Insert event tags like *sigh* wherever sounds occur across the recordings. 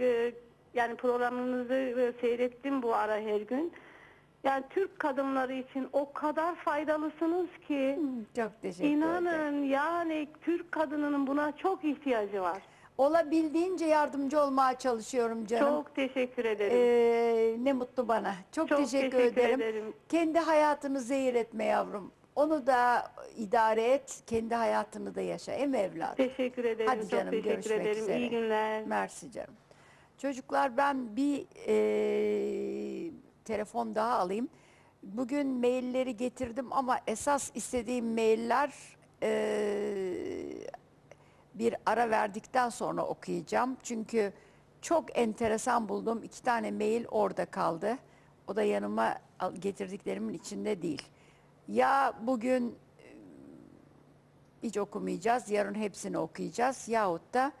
e, yani programınızı e, seyrettim bu ara her gün. Yani Türk kadınları için o kadar faydalısınız ki Çok teşekkür ederim. inanın yani Türk kadınının buna çok ihtiyacı var. Olabildiğince yardımcı olmaya çalışıyorum canım. Çok teşekkür ederim. Ee, ne mutlu bana. Çok, Çok teşekkür, teşekkür ederim. ederim. Kendi hayatını zehir etme yavrum. Onu da idare et, kendi hayatını da yaşa. Em evladım. teşekkür ederim. Hadi canım, çok teşekkür görüşmek ederim. üzere. İyi günler. Mersi canım. Çocuklar ben bir eee, telefon daha alayım. Bugün mailleri getirdim ama esas istediğim mailler eee, bir ara verdikten sonra okuyacağım. Çünkü çok enteresan buldum. İki tane mail orada kaldı. O da yanıma getirdiklerimin içinde değil. Ya bugün hiç okumayacağız. Yarın hepsini okuyacağız. Yahut da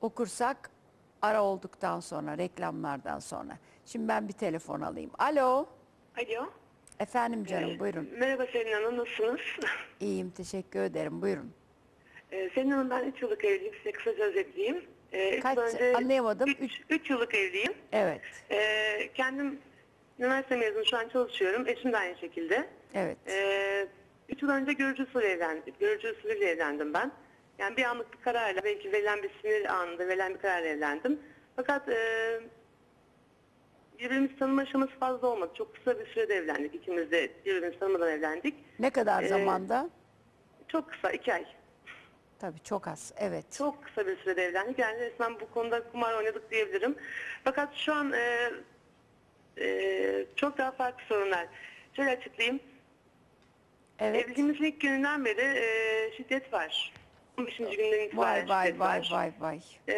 okursak ara olduktan sonra, reklamlardan sonra. Şimdi ben bir telefon alayım. Alo. Alo. Efendim canım Ee, buyurun. Merhaba Selin Hanım, nasılsınız? *laughs* İyiyim teşekkür ederim buyurun. Ee, Selin Hanım ben 3 yıllık evliyim, size kısaca özetleyeyim. Ee, üç Kaç- yıl önce- anlayamadım. üç- üç yıllık evliyim. Evet. Ee, kendim üniversite mezunu şu an çalışıyorum. Eşim de aynı şekilde. Evet. Ee, üç yıl önce görücü usulü evlendim. Görücü usulüyle evlendim ben. Yani bir anlık bir kararla, belki verilen bir sinir anında verilen bir kararla evlendim. Fakat e, birbirimizi tanıma aşaması fazla olmadı. Çok kısa bir sürede evlendik. İkimiz de birbirimizi tanımadan evlendik. Ne kadar ee, zamanda? Çok kısa, iki ay. Tabii çok az. Evet. Çok kısa bir sürede evlendik. Yani resmen bu konuda kumar oynadık diyebilirim. Fakat şu an e, e, çok daha farklı sorunlar. Şöyle açıklayayım. Evet. Evliliğimizin ilk gününden beri e, şiddet var. 15. günden itibaren Vay vay şiddet vay var. vay vay. E,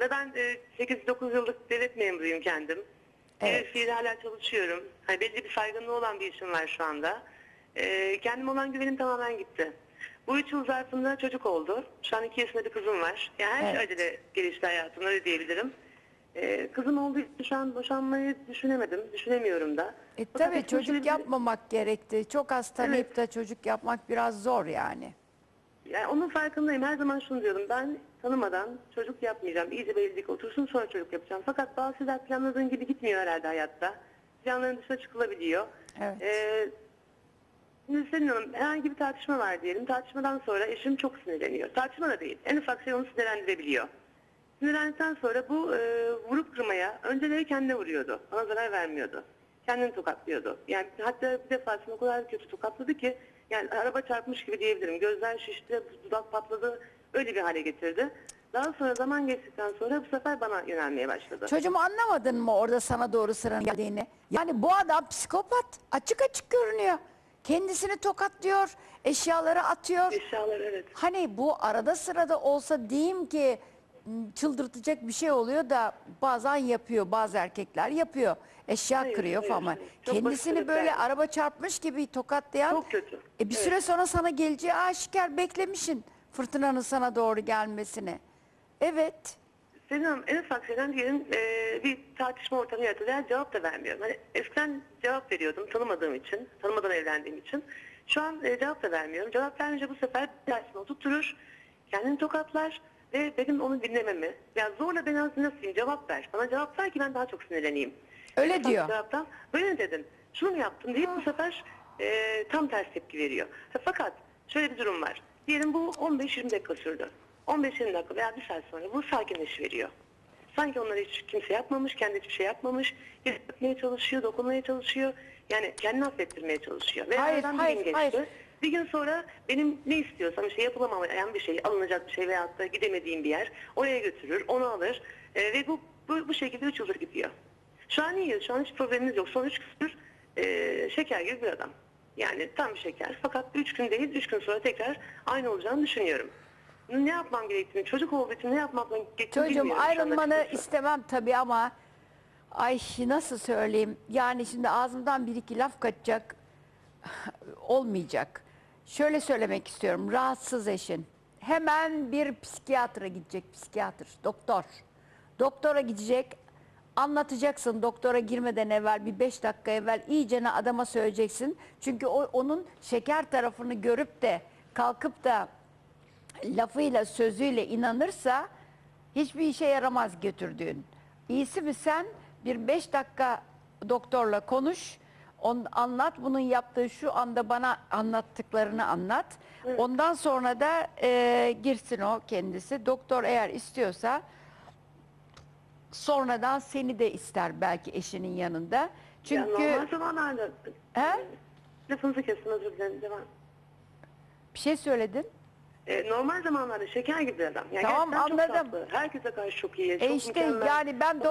ve ben e, 8-9 yıllık devlet memuruyum kendim. Evet. Evet. fiil hala çalışıyorum. Hani belli bir saygınlığı olan bir işim var şu anda. E, kendim olan güvenim tamamen gitti. Bu üç yıl zarfında çocuk oldu. Şu an iki yaşında bir kızım var. Yani her şey Evet. acele gelişti hayatımda öyle diyebilirim. E, kızım olduğu için şu an boşanmayı düşünemedim. Düşünemiyorum da. E Fakat tabii çocuk yapmamak gerekti. Çok az tanıyıp da çocuk yapmak biraz zor yani. Yani onun farkındayım. Her zaman şunu diyorum. Ben tanımadan çocuk yapmayacağım. İyice belirlik otursun sonra çocuk yapacağım. Fakat bazı şeyler planladığın gibi gitmiyor herhalde hayatta. Planların dışına çıkılabiliyor. Evet. Ee, şimdi Selin Hanım herhangi bir tartışma var diyelim. Tartışmadan sonra eşim çok sinirleniyor. Tartışma da değil. En ufak şey onu sinirlendirebiliyor. Sinirlendikten sonra bu e, vurup kırmaya önceleri kendine vuruyordu. Bana zarar vermiyordu. Kendini tokatlıyordu. Yani hatta bir defasında o kadar kötü tokatladı ki yani araba çarpmış gibi diyebilirim. Gözler şişti, dudak patladı. Öyle bir hale getirdi. Daha sonra zaman geçtikten sonra bu sefer bana yönelmeye başladı. Çocuğumu anlamadın mı orada sana doğru sıranın geldiğini? Yani bu adam psikopat. Açık açık görünüyor. Kendisini tokatlıyor, eşyaları atıyor. Eşyalar evet. Hani bu arada sırada olsa diyeyim ki çıldırtacak bir şey oluyor da bazen yapıyor. Bazı erkekler yapıyor. Eşya Hayır, kırıyor hayır, falan. hayır. Çok Kendisini böyle sebepler. araba çarpmış gibi tokatlayan. Çok kötü. E bir Evet. süre sonra sana geleceği aşikar beklemişsin. Fırtınanın sana doğru gelmesini. Evet. Senin Hanım en ufak şeyden diyelim e, bir tartışma ortamı yaratıldı. Yani cevap da vermiyorum. Hani eskiden cevap veriyordum tanımadığım için, tanımadan evlendiğim için. Şu an e, cevap da vermiyorum. Cevap vermeyince bu sefer tersine oturtturur, kendini tokatlar ve benim onu dinlememi. Ya zorla beni nasıl diyeyim cevap ver. Bana cevap ver ki ben daha çok sinirleneyim. Öyle ufak diyor. Cevaptan böyle mi dedin? Şunu mu yaptın deyip bu sefer e, tam ters tepki veriyor. Fakat şöyle bir durum var. Diyelim bu 15-20 dakika sürdü. 15-20 dakika veya bir saat sonra bu sakinleşiveriyor. Sanki onları hiç kimse yapmamış, kendi hiçbir şey yapmamış. Hissetmeye çalışıyor, dokunmaya çalışıyor. Yani kendini affettirmeye çalışıyor. Ve Hayır, hayır, geçti. hayır. Bir gün sonra benim ne istiyorsam işte yapılamayan bir şey, alınacak bir şey veyahut da gidemediğim bir yer oraya götürür, onu alır Ee, ve bu, bu, bu şekilde 3 yıldır gidiyor. Şu an iyi, şu an hiç problemimiz yok. Son 3 gündür e, şeker gibi bir adam. Yani tam şeker. Fakat 3 gün değil, 3 gün sonra tekrar aynı olacağını düşünüyorum. Ne yapmam gerektiğini, çocuk olduğu için ne yapmam gerektiğini Çocuğum ayrılmanı istemem tabii ama ay nasıl söyleyeyim yani şimdi ağzımdan bir iki laf kaçacak *sighs* olmayacak. Şöyle söylemek istiyorum rahatsız eşin hemen bir psikiyatra gidecek psikiyatr doktor. Doktora gidecek anlatacaksın doktora girmeden evvel bir beş dakika evvel iyicene adama söyleyeceksin. Çünkü o, onun şeker tarafını görüp de kalkıp da lafıyla sözüyle inanırsa hiçbir işe yaramaz götürdüğün. İyisi mi sen bir beş dakika doktorla konuş. On, anlat bunun yaptığı şu anda bana anlattıklarını anlat. Ondan sonra da e, girsin o kendisi. Doktor eğer istiyorsa sonradan seni de ister belki eşinin yanında. Çünkü normal zamanlarda... He? Lafınızı kestim özür dilerim. Devam. bir şey söyledin. E, normal zamanlarda şeker gibi adam. Yani Tamam, anladım. Çok tatlı. Herkese karşı çok iyi. E çok işte mükemmel. yani ben